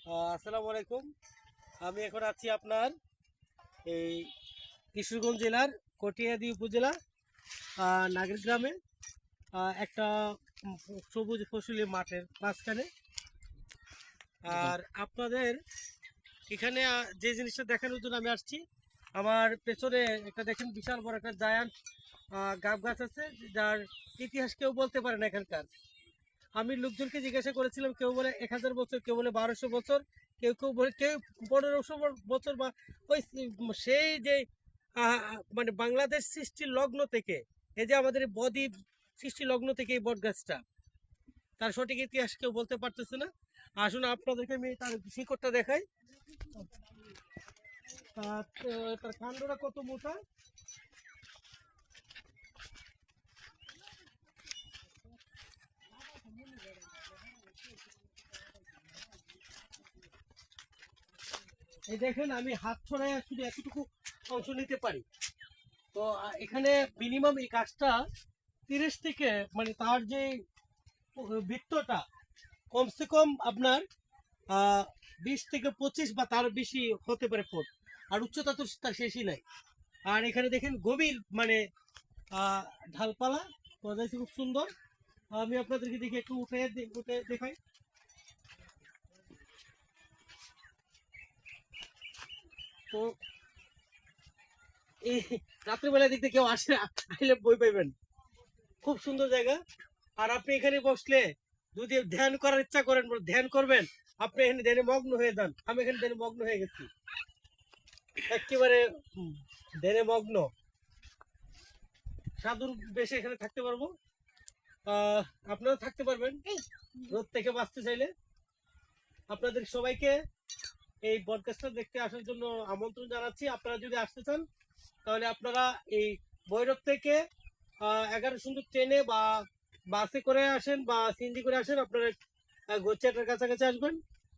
আসসালামু আলাইকুম। আমি এখন আছি আপনার এই কিশোরগঞ্জ জেলার কটিয়াদি উপজেলা আহ, নাগরিক গ্রামে একটা সবুজ ফসলি মাঠের মাঝখানে। আর আপনাদের এখানে যে জিনিসটা দেখানোর জন্য আমি আসছি আমার পেছনে একটা দেখেন বিশাল বড় একটা জায়ান্ট গাব গাছ আছে যার ইতিহাস কেউ বলতে পারে না এখানকার। আমি লোকজনকে জিজ্ঞাসা করেছিলাম, কেউ বলে এক হাজার বছর, কেউ বলে বারোশো বছর, কেউ কেউ বলে, কেউ পনেরোশো বছর বা ওই সেই যে মানে বাংলাদেশ সৃষ্টি লগ্ন থেকে, এই যে আমাদের বদ্বীপ সৃষ্টি লগ্ন থেকে এই বটগাছটা, তার সঠিক ইতিহাস কেউ বলতে পারতেছে না। আসুন, আপনাদেরকে আমি তার শিকড়টা দেখাই। তার তার কাণ্ডটা কত মোটা? এই দেখেন, আমি হাত ছড়ায় শুধু এতটুকু অংশ নিতে পারি। তো এখানে মিনিমাম এই গাছটা তিরিশ থেকে মানে তার যে বৃত্তটা, কমসে কম আপনার বিশ থেকে পঁচিশ বা তার বেশি হতে পারে ফুট। আর উচ্চতা তো তার শেষই নাই। আর এখানে দেখেন গভীর মানে ঢালপালা। গজাইছে খুব সুন্দর। আমি আপনাদেরকে দেখি, একটু উঠে উঠে দেখাই। তো এই রাত্রিবেলা দেখতে কেউ আসে আইলে বই পাইবেন। খুব সুন্দর জায়গা। আর আপনি এখানে বসলে যদি ধ্যান করার ইচ্ছা করেন বলে ধ্যান করবেন আপনি এখানে ধ্যানে মগ্ন হয়ে যান। আমি এখানে ধ্যানে মগ্ন হয়ে গেছি। একেবারে ধ্যানে মগ্ন। সাধুর বেশে এখানে থাকতে পারব। আহ আপনারা থাকতে পারবেন। রোদ থেকে বাঁচতে চাইলে। আপনাদের সবাইকে এই পডকাস্টটা দেখতে আসার জন্য আমন্ত্রণ জানাচ্ছি। আপনারা যদি আসতে চান, তাহলে আপনারা এই ভৈরব থেকে এগারো সুন্দর ট্রেনে বা বাসে করে আসেন বা সিএনজি করে আসেন, আপনারা গোচ্চাটার কাছাকাছি আসবেন।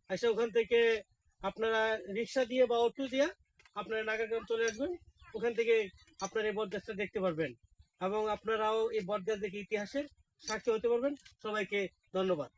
এসে ওখান থেকে আপনারা রিক্সা দিয়ে বা অটো দিয়ে আপনারা নাগারগ্রাম চলে আসবেন। ওখান থেকে আপনারা এই বটগাছটা দেখতে পারবেন। এবং আপনারাও এই বটগাছ দেখে ইতিহাসের সাক্ষী হতে পারবেন। সবাইকে ধন্যবাদ।